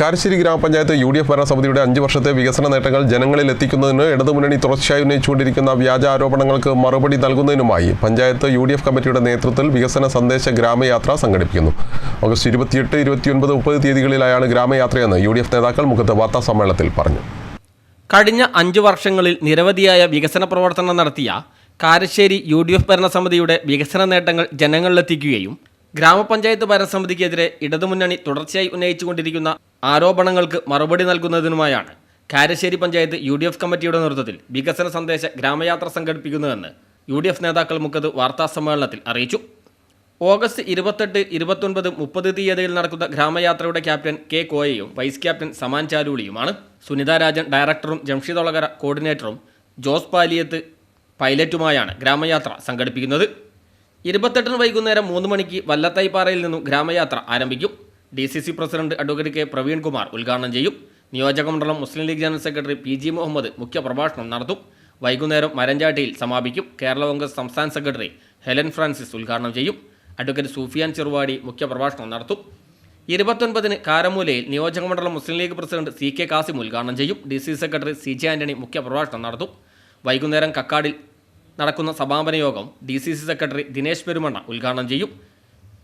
കാരശ്ശേരി ഗ്രാമപഞ്ചായത്ത് U D F ഭരണസമിതിയുടെ അഞ്ച് വർഷത്തെ വികസന നേട്ടങ്ങൾ ജനങ്ങളിൽ എത്തിക്കുന്നതിന് ഇടതുമുന്നണി തുടർച്ചയായി ഉന്നയിച്ചുകൊണ്ടിരിക്കുന്ന വ്യാജ ആരോപണങ്ങൾക്ക് മറുപടി നൽകുന്നതിനുമായി പഞ്ചായത്ത് യു ഡി എഫ് കമ്മിറ്റിയുടെ നേതൃത്വത്തിൽ വികസന സന്ദേശ ഗ്രാമയാത്ര സംഘടിപ്പിക്കുന്നു. ഓഗസ്റ്റ് ഇരുപത്തിയെട്ട് ഇരുപത്തിയൊൻപത് മുപ്പത് തീയതികളിലായാണ് ഗ്രാമയാത്രയെന്ന് യു ഡി എഫ് നേതാക്കൾ മുഖത്ത് വാർത്താ സമ്മേളനത്തിൽ പറഞ്ഞു. കഴിഞ്ഞ അഞ്ചു വർഷങ്ങളിൽ നിരവധിയായ വികസന പ്രവർത്തനം നടത്തിയ കാരശ്ശേരി യു ഡി എഫ് ഭരണസമിതിയുടെ വികസന നേട്ടങ്ങൾ ജനങ്ങളിലെത്തിക്കുകയും ഗ്രാമപഞ്ചായത്ത് ഭരണസമിതിക്കെതിരെ ഇടതുമുന്നണി തുടർച്ചയായി ഉന്നയിച്ചുകൊണ്ടിരിക്കുന്ന ആരോപണങ്ങൾക്ക് മറുപടി നൽകുന്നതിനുമായാണ് Karassery panchayat U D F കമ്മിറ്റിയുടെ നേതൃത്വത്തിൽ വികസന സന്ദേശ ഗ്രാമയാത്ര സംഘടിപ്പിക്കുന്നതെന്ന് യു ഡി എഫ് നേതാക്കൾ മുഖത്ത് വാർത്താസമ്മേളനത്തിൽ അറിയിച്ചു. ഓഗസ്റ്റ് ഇരുപത്തെട്ട് ഇരുപത്തൊൻപത് മുപ്പത് തീയതിയിൽ നടക്കുന്ന ഗ്രാമയാത്രയുടെ ക്യാപ്റ്റൻ കെ കോയയും വൈസ് ക്യാപ്റ്റൻ സമാൻ ചാലൂളിയുമാണ് സുനിത രാജൻ ഡയറക്ടറും ജംഷീദ് കോർഡിനേറ്ററും ജോസ് പാലിയത്ത് പൈലറ്റുമായാണ് ഗ്രാമയാത്ര സംഘടിപ്പിക്കുന്നത്. ഇരുപത്തെട്ടിന് വൈകുന്നേരം മൂന്ന് മണിക്ക് വല്ലത്തൈപ്പാറയിൽ നിന്നും ഗ്രാമയാത്ര ആരംഭിക്കും. D C C president advocate K Praveenkumar ഉദ്ഘാടനം ചെയ്യും. നിയോജകമണ്ഡലം Muslim League general secretary P G Muhammad മുഖ്യപ്രഭാഷണം നടത്തും. വൈകുന്നേരം മരഞ്ചാട്ടിയിൽ സമാപിക്കും. കേരള കോൺഗ്രസ് സംസ്ഥാന സെക്രട്ടറി ഹെലൻ ഫ്രാൻസിസ് ഉദ്ഘാടനം ചെയ്യും. അഡ്വക്കേറ്റ് സൂഫിയാൻ ചെറുവാടി മുഖ്യപ്രഭാഷണം നടത്തും. ഇരുപത്തൊൻപതിന് കാരമൂലയിൽ നിയോജകമണ്ഡലം Muslim League president C K Kasim ഉദ്ഘാടനം ചെയ്യും. D C secretary C J Antony മുഖ്യപ്രഭാഷണം നടത്തും. വൈകുന്നേരം കക്കാടിൽ നടക്കുന്ന സമാപന യോഗം D C C secretary Dinesh Perumanna ഉദ്ഘാടനം ചെയ്യും.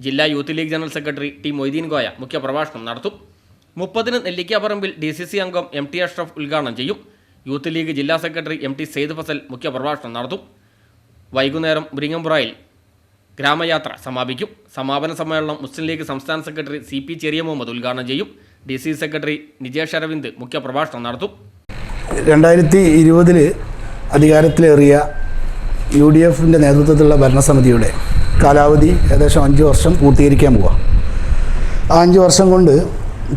ജില്ലാ youth League general secretary T Moideen Goya മുഖ്യപ്രഭാഷണം നടത്തും. മുപ്പതിന് നെല്ലിക്കാപ്പറമ്പിൽ ഡി സി സി അംഗം എം ടി അഷ്റഫ് ഉദ്ഘാടനം ചെയ്യും. യൂത്ത് ലീഗ് ജില്ലാ secretary M T Syed Fasal മുഖ്യപ്രഭാഷണം നടത്തും. വൈകുന്നേരം മുരിങ്ങമ്പുറയിൽ ഗ്രാമയാത്ര സമാപിക്കും. സമാപന സമ്മേളനം മുസ്ലിം ലീഗ് സംസ്ഥാന secretary C P Cheriya Muhammad ഉദ്ഘാടനം ചെയ്യും. D C secretary Nijesh Aravind മുഖ്യപ്രഭാഷണം നടത്തും. രണ്ടായിരത്തി ഇരുപതിൽ അധികാരത്തിലേറിയ യു ഡി എഫിന്റെ നേതൃത്വത്തിലുള്ള ഭരണസമിതിയുടെ കാലാവധി ഏകദേശം അഞ്ച് വർഷം പൂർത്തീകരിക്കാൻ പോവുക ആ അഞ്ച് വർഷം കൊണ്ട്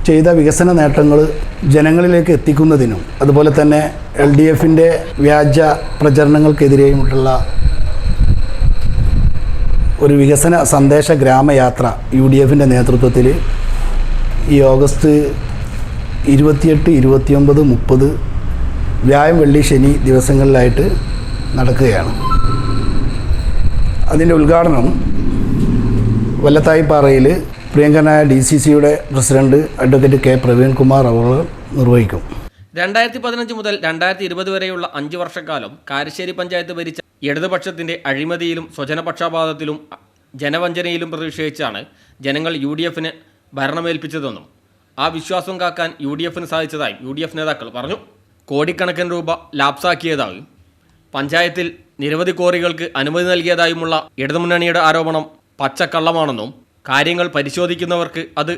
ചെയ്ത വികസന നേട്ടങ്ങൾ ജനങ്ങളിലേക്ക് എത്തിക്കുന്നതിനും അതുപോലെ തന്നെ എൽ ഡി എഫിന്റെ വ്യാജ പ്രചരണങ്ങൾക്കെതിരെയുമുള്ള ഒരു വികസന സന്ദേശ ഗ്രാമയാത്ര യു ഡി എഫിന്റെ നേതൃത്വത്തിൽ ഈ ഓഗസ്റ്റ് ഇരുപത്തിയെട്ട് ഇരുപത്തിയൊമ്പത് മുപ്പത് വ്യാഴം വെള്ളി ശനി ദിവസങ്ങളിലായിട്ട് നടക്കുകയാണ്. അതിന്റെ ഉദ്ഘാടനം വല്ലത്തായിപ്പാറയിൽ പ്രിയങ്കനായ ഡി സി സിയുടെ president advocate K Praveen Kumar അവർ നിർവഹിക്കും. രണ്ടായിരത്തി പതിനഞ്ച് മുതൽ രണ്ടായിരത്തി ഇരുപത് വരെയുള്ള അഞ്ച് വർഷക്കാലം കാരശ്ശേരി പഞ്ചായത്ത് ഭരിച്ച ഇടതുപക്ഷത്തിന്റെ അഴിമതിയിലും സ്വജനപക്ഷപാതത്തിലും ജനവഞ്ചനയിലും പ്രതിഷേധിച്ചാണ് ജനങ്ങൾ യു ഡി എഫിന് ഭരണമേൽപ്പിച്ചതെന്നും ആ വിശ്വാസം കാക്കാൻ യു ഡി എഫിന് സാധിച്ചതായും യു ഡി എഫ് നേതാക്കൾ പറഞ്ഞു. കോടിക്കണക്കിന് രൂപ ലാപ്സാക്കിയതായും പഞ്ചായത്തിൽ നിരവധി കോറികൾക്ക് അനുമതി നൽകിയതായുമുള്ള ഇടതുമുന്നണിയുടെ ആരോപണം പച്ചക്കള്ളമാണെന്നും കാര്യങ്ങൾ പരിശോധിക്കുന്നവർക്ക് അത്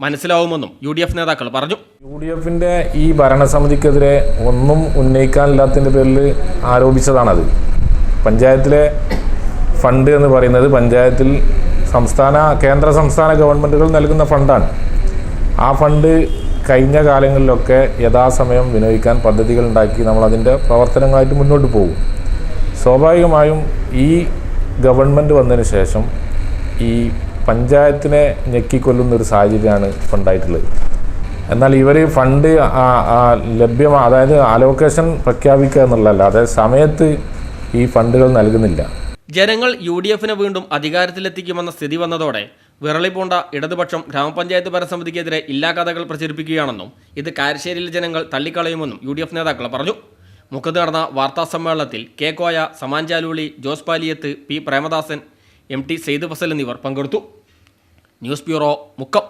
മനസ്സിലാവുമെന്നും യു ഡി എഫ് നേതാക്കൾ പറഞ്ഞു. യു ഡി എഫിന്റെ ഈ ഭരണസമിതിക്കെതിരെ ഒന്നും ഉന്നയിക്കാനില്ലാത്തതിന്റെ പേരിൽ ആരോപിച്ചതാണത്. പഞ്ചായത്തിലെ ഫണ്ട് എന്ന് പറയുന്നത് പഞ്ചായത്തിൽ സംസ്ഥാന കേന്ദ്ര സംസ്ഥാന ഗവൺമെന്റുകൾ നൽകുന്ന ഫണ്ടാണ്. ആ ഫണ്ട് കഴിഞ്ഞ കാലങ്ങളിലൊക്കെ യഥാസമയം വിനിയോഗിക്കാൻ പദ്ധതികൾ ഉണ്ടാക്കി നമ്മൾ അതിന്റെ പ്രവർത്തനങ്ങളായിട്ട് മുന്നോട്ട് പോകും. സ്വാഭാവികമായും ഈ ഗവൺമെന്റ് വന്നതിന് ശേഷം ഈ പഞ്ചായത്തിനെ ഞെക്കിക്കൊല്ലുന്ന ഒരു സാഹചര്യമാണ് ഉണ്ടായിട്ടുള്ളത്. എന്നാൽ ഇവർ ഫണ്ട് ലഭ്യമാ അതായത് അലോക്കേഷൻ പ്രഖ്യാപിക്കുക എന്നുള്ളതല്ല അതായത് സമയത്ത് ഈ ഫണ്ടുകൾ നൽകുന്നില്ല. ജനങ്ങൾ യു ഡി എഫിനെ വീണ്ടും അധികാരത്തിലെത്തിക്കുമെന്ന സ്ഥിതി വന്നതോടെ വിറളിപൂണ്ട ഇടതുപക്ഷം ഗ്രാമപഞ്ചായത്ത് ഭരണസമിതിക്കെതിരെ ഇല്ലാ കഥകൾ പ്രചരിപ്പിക്കുകയാണെന്നും ഇത് കാരശ്ശേരിയിലെ ജനങ്ങൾ തള്ളിക്കളയുമെന്നും യു നേതാക്കൾ പറഞ്ഞു. മുഖത്ത് നടന്ന വാർത്താ സമ്മേളനത്തിൽ K Koya Samanchaluli Jose Paliyath P Premadasan M T Syed Fazal എന്നിവർ പങ്കെടുത്തു. News bureau Mukkam.